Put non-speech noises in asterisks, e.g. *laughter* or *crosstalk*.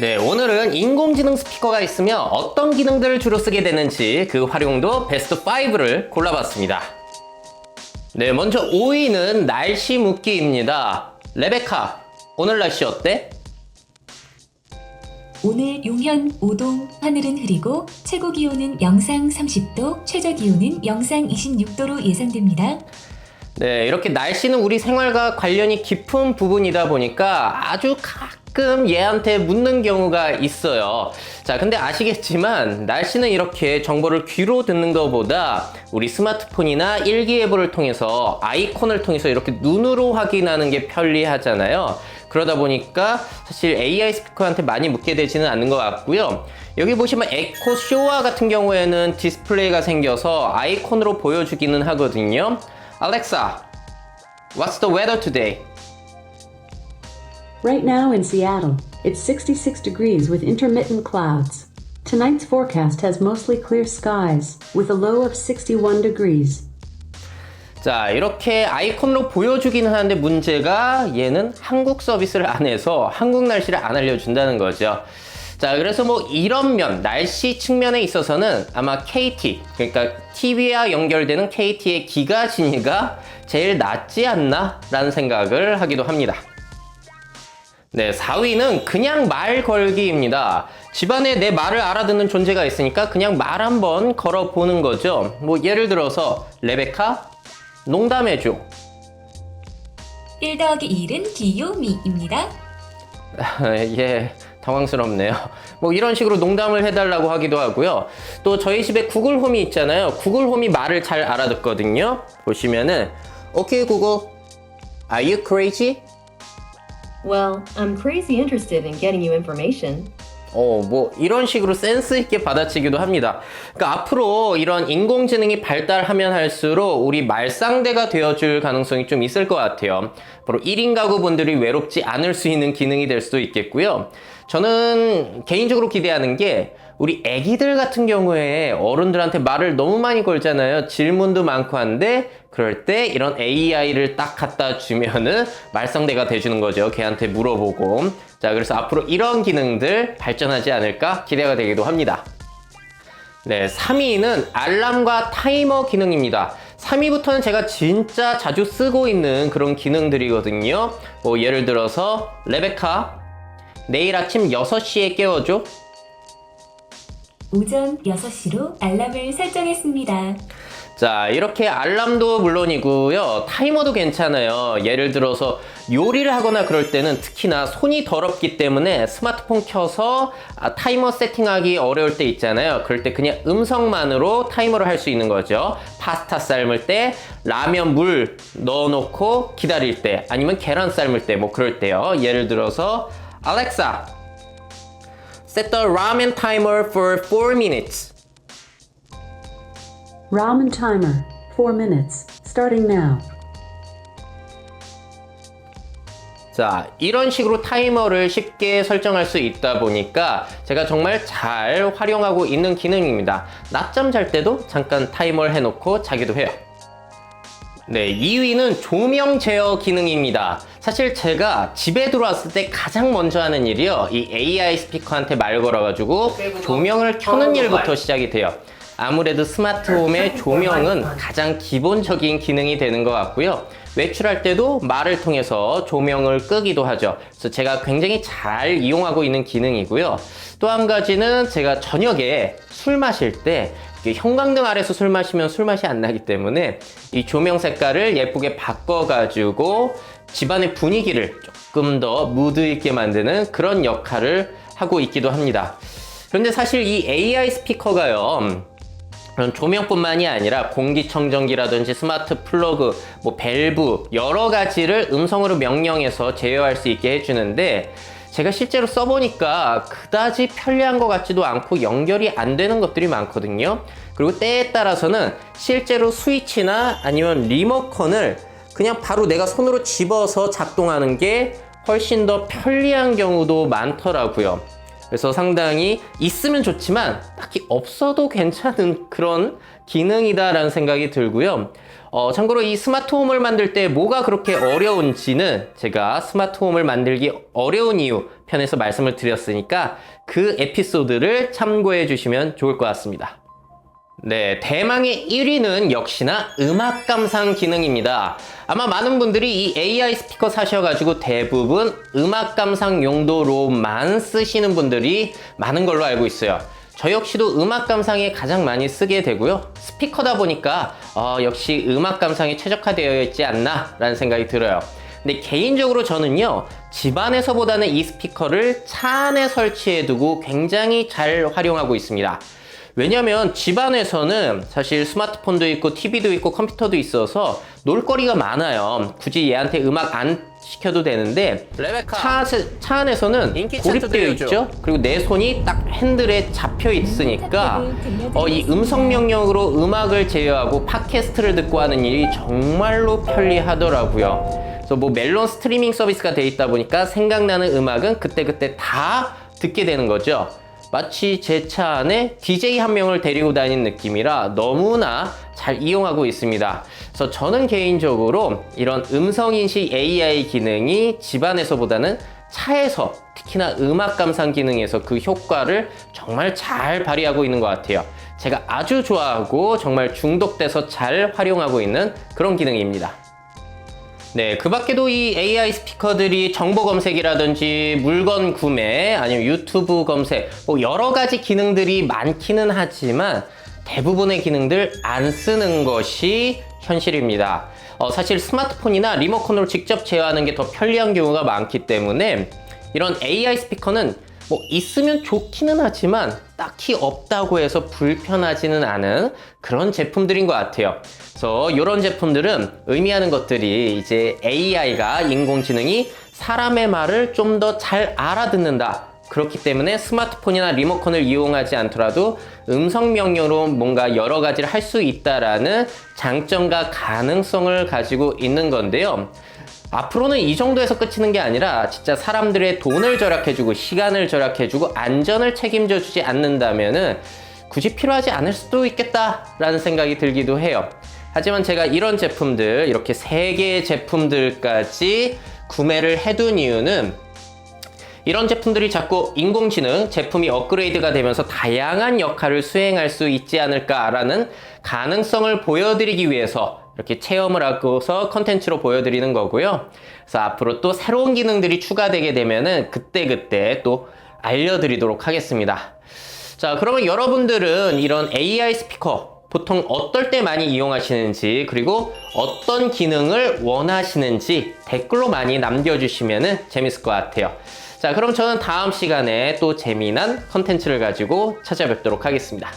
네, 오늘은 인공지능 스피커가 있으면 어떤 기능들을 주로 쓰게 되는지 그 활용도 베스트 5를 골라봤습니다. 네, 먼저 5위는 날씨 묻기입니다. 레베카, 오늘 날씨 어때? 오늘 용현 5동 하늘은 흐리고 최고 기온은 영상 30도, 최저 기온은 영상 26도로 예상됩니다. 네, 이렇게 날씨는 우리 생활과 관련이 깊은 부분이다 보니까 아주 가끔 얘한테 묻는 경우가 있어요. 자, 근데 아시겠지만 날씨는 이렇게 정보를 귀로 듣는 것보다 우리 스마트폰이나 일기예보를 통해서 아이콘을 통해서 이렇게 눈으로 확인하는 게 편리하잖아요. 그러다 보니까 사실 AI 스피커한테 많이 묻게 되지는 않는 것 같고요. 여기 보시면 에코 쇼와 같은 경우에는 디스플레이가 생겨서 아이콘으로 보여주기는 하거든요. Alexa, what's the weather today? Right now in Seattle, it's 66 degrees with intermittent clouds. Tonight's forecast has mostly clear skies, with a low of 61 degrees. 자, 이렇게 아이콘으로 보여주기는 하는데 문제가 얘는 한국 서비스를 안 해서 한국 날씨를 안 알려준다는 거죠. 자, 그래서 뭐 이런 면, 날씨 측면에 있어서는 아마 KT, 그러니까 TV와 연결되는 KT의 기가 진위가 제일 낫지 않나? 라는 생각을 하기도 합니다. 네, 4위는 그냥 말 걸기입니다. 집안에 내 말을 알아듣는 존재가 있으니까 그냥 말 한번 걸어보는 거죠. 뭐 예를 들어서 레베카 농담해줘. 1 더하기 1은 귀요미입니다. *laughs* 예, 당황스럽네요. 뭐 이런 식으로 농담을 해달라고 하기도 하고요. 또 저희 집에 구글 홈이 있잖아요. 구글 홈이 말을 잘 알아듣거든요. 보시면은 오케이 구글, are you crazy? Well, I'm crazy interested in getting you information. 어, 뭐, 이런 식으로 센스 있게 받아치기도 합니다. 그러니까 앞으로 이런 인공지능이 발달하면 할수록 우리 말상대가 되어줄 가능성이 좀 있을 것 같아요. 바로 1인 가구 분들이 외롭지 않을 수 있는 기능이 될 수도 있겠고요. 저는 개인적으로 기대하는 게 우리 애기들 같은 경우에 어른들한테 말을 너무 많이 걸잖아요. 질문도 많고 한데 그럴 때 이런 AI를 딱 갖다 주면은 말상대가 돼주는 거죠. 걔한테 물어보고. 자, 그래서 앞으로 이런 기능들 발전하지 않을까 기대가 되기도 합니다. 네, 3위는 알람과 타이머 기능입니다. 3위부터는 제가 진짜 자주 쓰고 있는 그런 기능들이거든요. 뭐 예를 들어서 레베카 내일 아침 6시에 깨워줘. 오전 6시로 알람을 설정했습니다. 자, 이렇게 알람도 물론이고요. 타이머도 괜찮아요. 예를 들어서 요리를 하거나 그럴 때는 특히나 손이 더럽기 때문에 스마트폰 켜서 아, 타이머 세팅하기 어려울 때 있잖아요. 그럴 때 그냥 음성만으로 타이머를 할 수 있는 거죠. 파스타 삶을 때, 라면 물 넣어놓고 기다릴 때, 아니면 계란 삶을 때, 뭐 그럴 때요. 예를 들어서, Alexa, set the ramen timer for 4 minutes. Ramen timer, 4 minutes, starting now. 자, 이런 식으로 타이머를 쉽게 설정할 수 있다 보니까 제가 정말 잘 활용하고 있는 기능입니다. 낮잠 잘 때도 잠깐 타이머를 해놓고 자기도 해요. 네, 2위는 조명 제어 기능입니다. 사실 제가 집에 들어왔을 때 가장 먼저 하는 일이요. 이 AI 스피커한테 말 걸어가지고 조명을 켜는 일부터 시작이 돼요. 아무래도 스마트홈의 조명은 가장 기본적인 기능이 되는 것 같고요. 외출할 때도 말을 통해서 조명을 끄기도 하죠. 그래서 제가 굉장히 잘 이용하고 있는 기능이고요. 또 한 가지는 제가 저녁에 술 마실 때 형광등 아래서 술 마시면 술 맛이 안 나기 때문에 이 조명 색깔을 예쁘게 바꿔가지고 집안의 분위기를 조금 더 무드 있게 만드는 그런 역할을 하고 있기도 합니다. 그런데 사실 이 AI 스피커가요. 조명뿐만이 아니라 공기청정기라든지 스마트 플러그, 뭐 밸브 여러 가지를 음성으로 명령해서 제어할 수 있게 해주는데 제가 실제로 써보니까 그다지 편리한 것 같지도 않고 연결이 안 되는 것들이 많거든요. 그리고 때에 따라서는 실제로 스위치나 아니면 리모컨을 그냥 바로 내가 손으로 집어서 작동하는 게 훨씬 더 편리한 경우도 많더라고요. 그래서 상당히 있으면 좋지만 딱히 없어도 괜찮은 그런 기능이다라는 생각이 들고요. 어, 참고로 이 스마트홈을 만들 때 뭐가 그렇게 어려운지는 제가 스마트홈을 만들기 어려운 이유 편에서 말씀을 드렸으니까 그 에피소드를 참고해 주시면 좋을 것 같습니다. 네, 대망의 1위는 역시나 음악 감상 기능입니다. 아마 많은 분들이 이 AI 스피커 사셔가지고 대부분 음악 감상 용도로만 쓰시는 분들이 많은 걸로 알고 있어요. 저 역시도 음악 감상에 가장 많이 쓰게 되고요. 스피커다 보니까 어, 역시 음악 감상에 최적화되어 있지 않나 라는 생각이 들어요. 근데 개인적으로 저는요, 집안에서보다는 이 스피커를 차 안에 설치해 두고 굉장히 잘 활용하고 있습니다. 왜냐면 집안에서는 사실 스마트폰도 있고 TV도 있고 컴퓨터도 있어서 놀거리가 많아요. 굳이 얘한테 음악 안 시켜도 되는데 차, 차 안에서는 고립되어 있죠. 그리고 내 손이 딱 핸들에 잡혀 있으니까 어, 이 음성 명령으로 음악을 제어하고 팟캐스트를 듣고 하는 일이 정말로 편리하더라고요. 그래서 뭐 멜론 스트리밍 서비스가 돼 있다 보니까 생각나는 음악은 그때그때 다 듣게 되는 거죠. 마치 제 차 안에 DJ 한 명을 데리고 다니는 느낌이라 너무나 잘 이용하고 있습니다. 그래서 저는 개인적으로 이런 음성인식 AI 기능이 집안에서보다는 차에서 특히나 음악 감상 기능에서 그 효과를 정말 잘 발휘하고 있는 것 같아요. 제가 아주 좋아하고 정말 중독돼서 잘 활용하고 있는 그런 기능입니다. 네, 그 밖에도 이 AI 스피커들이 정보 검색이라든지 물건 구매, 아니면 유튜브 검색, 뭐 여러 가지 기능들이 많기는 하지만 대부분의 기능들 안 쓰는 것이 현실입니다. 어, 사실 스마트폰이나 리모컨으로 직접 제어하는 게 더 편리한 경우가 많기 때문에 이런 AI 스피커는 뭐 있으면 좋기는 하지만 딱히 없다고 해서 불편하지는 않은 그런 제품들인 것 같아요. 그래서 이런 제품들은 의미하는 것들이 이제 AI가 인공지능이 사람의 말을 좀 더 잘 알아듣는다. 그렇기 때문에 스마트폰이나 리모컨을 이용하지 않더라도 음성 명령으로 뭔가 여러 가지를 할 수 있다라는 장점과 가능성을 가지고 있는 건데요. 앞으로는 이 정도에서 끝이는 게 아니라 진짜 사람들의 돈을 절약해주고 시간을 절약해주고 안전을 책임져 주지 않는다면은 굳이 필요하지 않을 수도 있겠다라는 생각이 들기도 해요. 하지만 제가 이런 제품들 이렇게 세 개의 제품들까지 구매를 해둔 이유는 이런 제품들이 자꾸 인공지능 제품이 업그레이드가 되면서 다양한 역할을 수행할 수 있지 않을까라는 가능성을 보여드리기 위해서 이렇게 체험을 하고서 컨텐츠로 보여드리는 거고요. 그래서 앞으로 또 새로운 기능들이 추가되게 되면은 그때그때 또 알려드리도록 하겠습니다. 자, 그러면 여러분들은 이런 AI 스피커 보통 어떨 때 많이 이용하시는지 그리고 어떤 기능을 원하시는지 댓글로 많이 남겨주시면 재밌을 것 같아요. 자, 그럼 저는 다음 시간에 또 재미난 컨텐츠를 가지고 찾아뵙도록 하겠습니다.